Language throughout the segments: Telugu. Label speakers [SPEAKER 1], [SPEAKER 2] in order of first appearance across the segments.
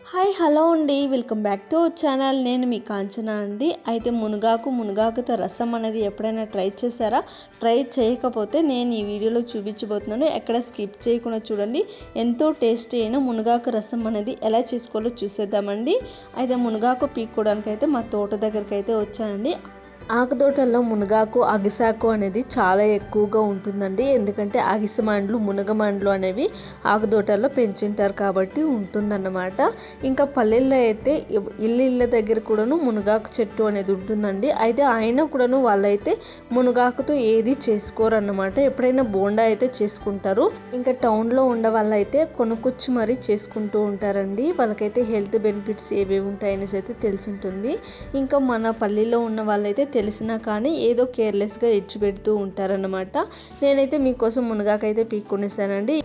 [SPEAKER 1] హాయ్ హలో అండి. Welcome back to our channel. నేను మీ కాంచనా అండి. అయితే మునగాకు మునగాకుతో రసం అనేది ఎప్పుడైనా ట్రై చేశారా? ట్రై చేయకపోతే నేను ఈ వీడియోలో చూపించబోతున్నాను. ఎక్కడ స్కిప్ చేయకుండా చూడండి. ఎంతో టేస్టీ అయిన మునగాకు రసం అనేది ఎలా చేసుకోవాలో చూసేద్దామండి. అయితే మునగాకు పీక్కోవడానికి అయితే మా తోట దగ్గరికి అయితే వచ్చానండి. ఆకుతోటల్లో మునగాకు అగిసాకు అనేది చాలా ఎక్కువగా ఉంటుందండి. ఎందుకంటే అగిసమాండ్లు మునగమండ్లు అనేవి ఆకుతోటల్లో పెంచుంటారు కాబట్టి ఉంటుందన్నమాట. ఇంకా పల్లెల్లో అయితే ఇల్లు ఇళ్ళ దగ్గర కూడాను మునగాకు చెట్టు అనేది ఉంటుందండి. అయితే అయినా కూడాను వాళ్ళైతే మునగాకుతో ఏది చేసుకోరు అన్నమాట ఎప్పుడైనా బోండా అయితే చేసుకుంటారు. ఇంకా టౌన్లో ఉండే వాళ్ళైతే కొనుక్కొచ్చి మరీ చేసుకుంటూ ఉంటారండి. వాళ్ళకైతే హెల్త్ బెనిఫిట్స్ ఏవేవి ఉంటాయనేసి అయితే తెలిసి ఉంటుంది. ఇంకా మన పల్లెలో ఉన్న వాళ్ళైతే తెలిసినా కానీ ఏదో కేర్లెస్గా ఇచ్చిపెడుతూ ఉంటారన్నమాట. నేనైతే మీకోసం మునగాకైతే పీక్కునేసానండి.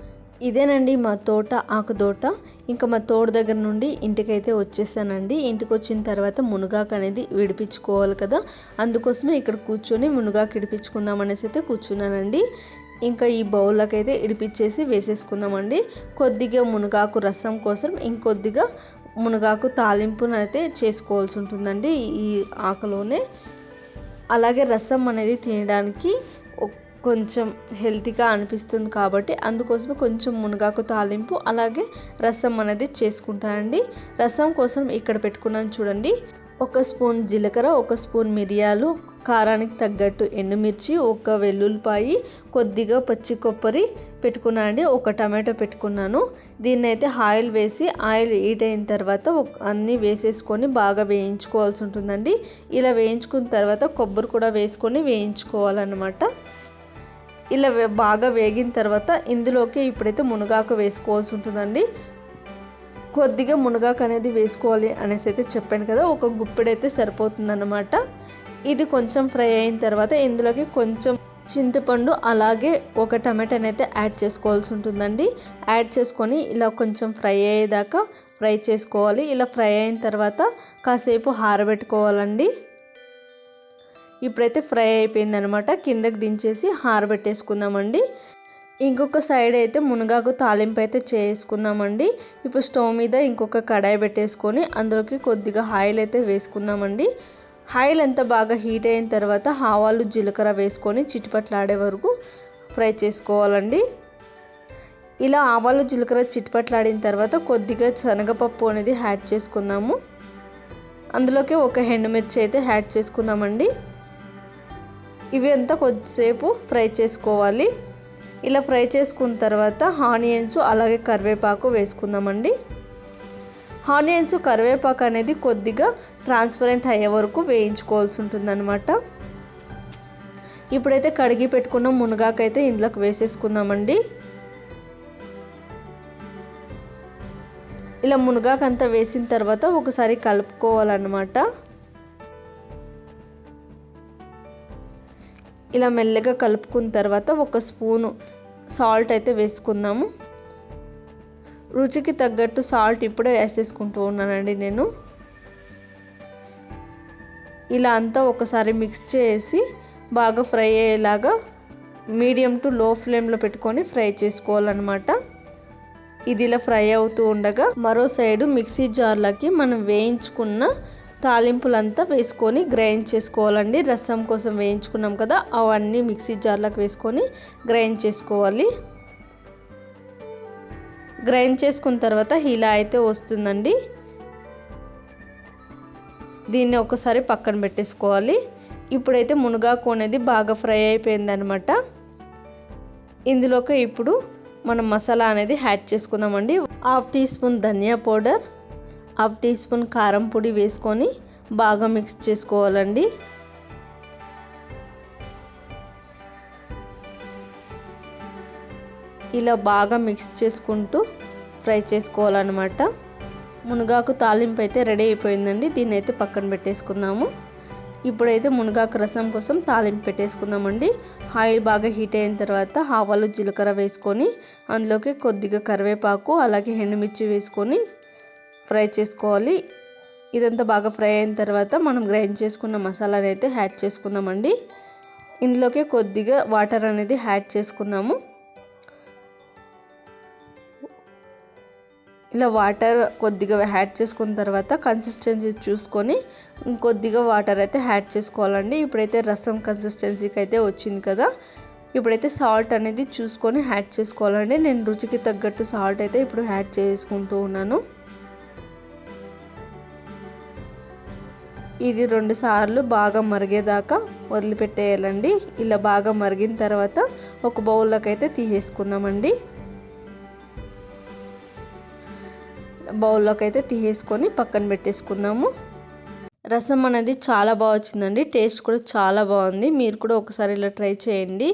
[SPEAKER 1] ఇదేనండి మా తోట ఆకు తోట ఇంకా మా తోట దగ్గర నుండి ఇంటికైతే వచ్చేసానండి. ఇంటికి వచ్చిన తర్వాత మునగాకు అనేది విడిపించుకోవాలి కదా. అందుకోసమే ఇక్కడ కూర్చొని మునగాకు విడిపించుకుందాం అనేసి అయితే కూర్చున్నానండి. ఇంకా ఈ బౌల్లోకి అయితే ఇడిపించేసి వేసేసుకుందామండి. కొద్దిగా మునగాకు రసం కోసం ఇంకొద్దిగా మునగాకు తాలింపును అయితే చేసుకోవాల్సి ఉంటుందండి ఈ ఆకులోనే. అలాగే రసం అనేది తినడానికి కొంచెం హెల్తీగా అనిపిస్తుంది కాబట్టి అందుకోసమే కొంచెం మునగాకు తాలింపు అలాగే రసం అనేది చేసుకుంటానండి. రసం కోసం ఇక్కడ పెట్టుకున్నాను చూడండి. ఒక స్పూన్ జీలకర్ర ఒక స్పూన్ మిరియాలు కారానికి తగ్గట్టు ఎండుమిర్చి ఒక వెల్లుల్లిపాయి కొద్దిగా పచ్చి కొబ్బరి పెట్టుకున్నానండి ఒక టమాటో పెట్టుకున్నాను. దీన్ని అయితే ఆయిల్ వేసి ఆయిల్ హీట్ అయిన తర్వాత అన్నీ వేసేసుకొని బాగా వేయించుకోవాల్సి ఉంటుందండి. ఇలా వేయించుకున్న తర్వాత కొబ్బరి కూడా వేసుకొని వేయించుకోవాలన్నమాట. ఇలా బాగా వేగిన తర్వాత ఇందులోకి ఇప్పుడైతే మునగాకు వేసుకోవాల్సి ఉంటుందండి. కొద్దిగా మునగాకు అనేది వేసుకోవాలి అనేసి అయితే చెప్పాను కదా ఒక గుప్పెడైతే సరిపోతుందన్నమాట. ఇది కొంచెం ఫ్రై అయిన తర్వాత ఇందులోకి కొంచెం చింతపండు అలాగే ఒక టమాటాని అయితే యాడ్ చేసుకోవాల్సి ఉంటుందండి. యాడ్ చేసుకొని ఇలా కొంచెం ఫ్రై అయ్యేదాకా ఫ్రై చేసుకోవాలి. ఇలా ఫ్రై అయిన తర్వాత కాసేపు హారబెట్టుకోవాలండి. ఇప్పుడైతే ఫ్రై అయిపోయిందనమాట కిందకి దించేసి హారబెట్టేసుకుందామండి. ఇంకొక సైడ్ అయితే మునగాకు తాలింపు అయితే చేసుకుందామండి. ఇప్పుడు స్టవ్ మీద ఇంకొక కడాయి పెట్టేసుకొని అందులోకి కొద్దిగా ఆయిల్ అయితే వేసుకుందామండి. ఆయిల్ ఎంత బాగా హీట్ అయిన తర్వాత ఆవాలు జీలకర్ర వేసుకొని చిటిపట్లాడే వరకు ఫ్రై చేసుకోవాలండి. ఇలా ఆవాలు జీలకర్ర చిటిపట్లాడిన తర్వాత కొద్దిగా శనగపప్పు అనేది యాడ్ చేసుకుందాము. అందులోకి ఒక ఎండుమిర్చి అయితే యాడ్ చేసుకుందామండి. ఇవి అంతా కొద్దిసేపు ఫ్రై చేసుకోవాలి. ఇలా ఫ్రై చేసుకున్న తర్వాత ఆనియన్స్ అలాగే కరివేపాకు వేసుకుందామండి. ఆనియన్స్ కరివేపాకు అనేది కొద్దిగా ట్రాన్స్పరెంట్ అయ్యే వరకు వేయించుకోవాల్సి ఉంటుందన్నమాట. ఇప్పుడైతే కడిగి పెట్టుకున్న మునగాకైతే ఇందులోకి వేసేసుకుందామండి. ఇలా మునగాకంతా వేసిన తర్వాత ఒకసారి కలుపుకోవాలన్నమాట. ఇలా మెల్లగా కలుపుకున్న తర్వాత ఒక స్పూను సాల్ట్ అయితే వేసుకుందాము. రుచికి తగ్గట్టు సాల్ట్ ఇప్పుడే వేసేసుకుంటూ ఉన్నానండి నేను. ఇలా అంతా ఒకసారి మిక్స్ చేసి బాగా ఫ్రై అయ్యేలాగా మీడియం టు లో ఫ్లేమ్లో పెట్టుకొని ఫ్రై చేసుకోవాలన్నమాట. ఇది ఇలా ఫ్రై అవుతూ ఉండగా మరో సైడు మిక్సీ జార్లకి మనం వేయించుకున్న తాలింపులంతా వేసుకొని గ్రైండ్ చేసుకోవాలండి. రసం కోసం వేయించుకున్నాం కదా అవన్నీ మిక్సీ జార్లకు వేసుకొని గ్రైండ్ చేసుకోవాలి. గ్రైండ్ చేసుకున్న తర్వాత ఇలా అయితే వస్తుందండి. దీన్ని ఒకసారి పక్కన పెట్టేసుకోవాలి. ఇప్పుడైతే మునగాకు అనేది బాగా ఫ్రై అయిపోయిందనమాట ఇందులోకి ఇప్పుడు మనం మసాలా అనేది యాడ్ చేసుకుందామండి. హాఫ్ టీ స్పూన్ ధనియా పౌడర్ హాఫ్ టీ స్పూన్ కారం పొడి వేసుకొని బాగా మిక్స్ చేసుకోవాలండి. ఇలా బాగా మిక్స్ చేసుకుంటూ ఫ్రై చేసుకోవాలన్నమాట. మునగాకు తాలింపు అయితే రెడీ అయిపోయిందండి. దీన్ని అయితే పక్కన పెట్టేసుకుందాము. ఇప్పుడైతే మునగాకు రసం కోసం తాలింపు పెట్టేసుకుందామండి. ఆయిల్ బాగా హీట్ అయిన తర్వాత ఆవాలు జీలకర్ర వేసుకొని అందులోకి కొద్దిగా కరివేపాకు అలాగే ఎండుమిర్చి వేసుకొని ఫ్రై చేసుకోవాలి. ఇదంతా బాగా ఫ్రై అయిన తర్వాత మనం గ్రైండ్ చేసుకున్న మసాలాని అయితే యాడ్ చేసుకుందామండి. ఇందులోకి కొద్దిగా వాటర్ అనేది యాడ్ చేసుకుందాము ఇలా వాటర్ కొద్దిగా యాడ్ చేసుకున్న తర్వాత కన్సిస్టెన్సీ చూసుకొని కొద్దిగా వాటర్ అయితే యాడ్ చేసుకోవాలండి. ఇప్పుడైతే రసం కన్సిస్టెన్సీకి అయితే వచ్చింది కదా. ఇప్పుడైతే సాల్ట్ అనేది చూసుకొని యాడ్ చేసుకోవాలండి. నేను రుచికి తగ్గట్టు సాల్ట్ అయితే ఇప్పుడు యాడ్ చేసుకుంటూ ఉన్నాను. ఇది రెండు సార్లు బాగా మరిగేదాకా వదిలిపెట్టేయాలండి. ఇలా బాగా మరిగిన తర్వాత ఒక బౌల్లోకి అయితే తీసేసుకుందామండి. బౌల్లోకి అయితే తీసేసుకొని పక్కన పెట్టేసుకుందాము. రసం అనేది చాలా బాగా వచ్చిందండి. టేస్ట్ కూడా చాలా బాగుంది. మీరు కూడా ఒకసారి ఇలా ట్రై చేయండి.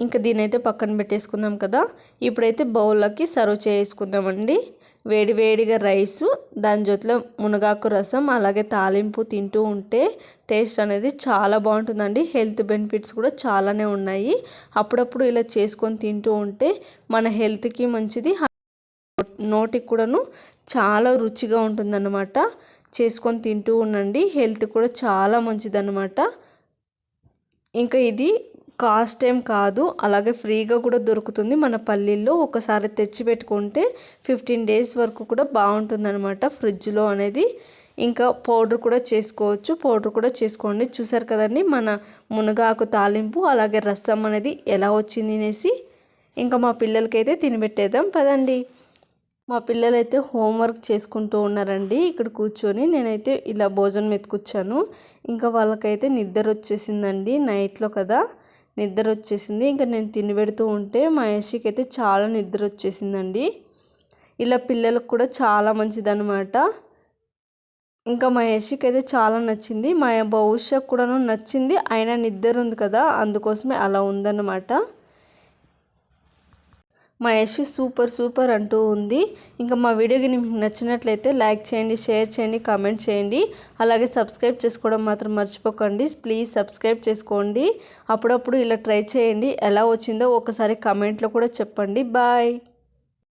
[SPEAKER 1] ఇంకా దీని అయితే పక్కన పెట్టేసుకుందాం కదా. ఇప్పుడైతే బౌల్లోకి సర్వ్ చేసుకుందామండి. వేడి వేడిగా రైసు దాని జొత్తులో మునగాకు రసం అలాగే తాలింపు తింటూ ఉంటే టేస్ట్ అనేది చాలా బాగుంటుందండి. హెల్త్ బెనిఫిట్స్ కూడా చాలానే ఉన్నాయి. అప్పుడప్పుడు ఇలా చేసుకొని తింటూ ఉంటే మన హెల్త్కి మంచిది. నోటికి కూడాను చాలా రుచిగా ఉంటుందన్నమాట. చేసుకొని తింటూ ఉండండి. హెల్త్ కూడా చాలా మంచిదన్నమాట. ఇంకా ఇది కాస్ట్ ఏం కాదు. అలాగే ఫ్రీగా కూడా దొరుకుతుంది. మన పల్లీల్లో ఒకసారి తెచ్చి పెట్టుకుంటే ఫిఫ్టీన్ డేస్ వరకు కూడా బాగుంటుందన్నమాట ఫ్రిడ్జ్లో అనేది. ఇంకా పౌడర్ కూడా చేసుకోవచ్చు. పౌడర్ కూడా చేసుకోండి. చూసారు కదండి మన మునగాకు తాలింపు అలాగే రసం అనేది ఎలా వచ్చింది అనేసి. ఇంకా మా పిల్లలకైతే తినిపెట్టేద్దాం పదండి. మా పిల్లలైతే హోంవర్క్ చేసుకుంటూ ఉన్నారండి. ఇక్కడ కూర్చొని నేనైతే ఇలా భోజనం ఎత్తుకొచ్చాను ఇంకా వాళ్ళకైతే నిద్ర వచ్చేసిందండి నైట్లో కదా. నిద్ర వచ్చేసింది ఇంకా నేను తినిపెడుతూ ఉంటే మహేష్కి అయితే చాలా నిద్ర వచ్చేసిందండి ఇలా పిల్లలకు కూడా చాలా మంచిదన్నమాట. ఇంకా మహేష్కి అయితే చాలా నచ్చింది. మా భవిష్యత్ కూడాను నచ్చింది. అయినా నిద్ర ఉంది కదా అందుకోసమే అలా ఉందన్నమాట. మా యశ్ సూపర్ సూపర్ అంటూ ఉంది. ఇంకా మా వీడియోకి మీకు నచ్చినట్లయితే లైక్ చేయండి షేర్ చేయండి కామెంట్ చేయండి. అలాగే సబ్స్క్రైబ్ చేసుకోవడం మాత్రం మర్చిపోకండి. ప్లీజ్ సబ్స్క్రైబ్ చేసుకోండి. అప్పుడప్పుడు ఇలా ట్రై చేయండి. ఎలా వచ్చిందో ఒకసారి కామెంట్లో కూడా చెప్పండి. బాయ్.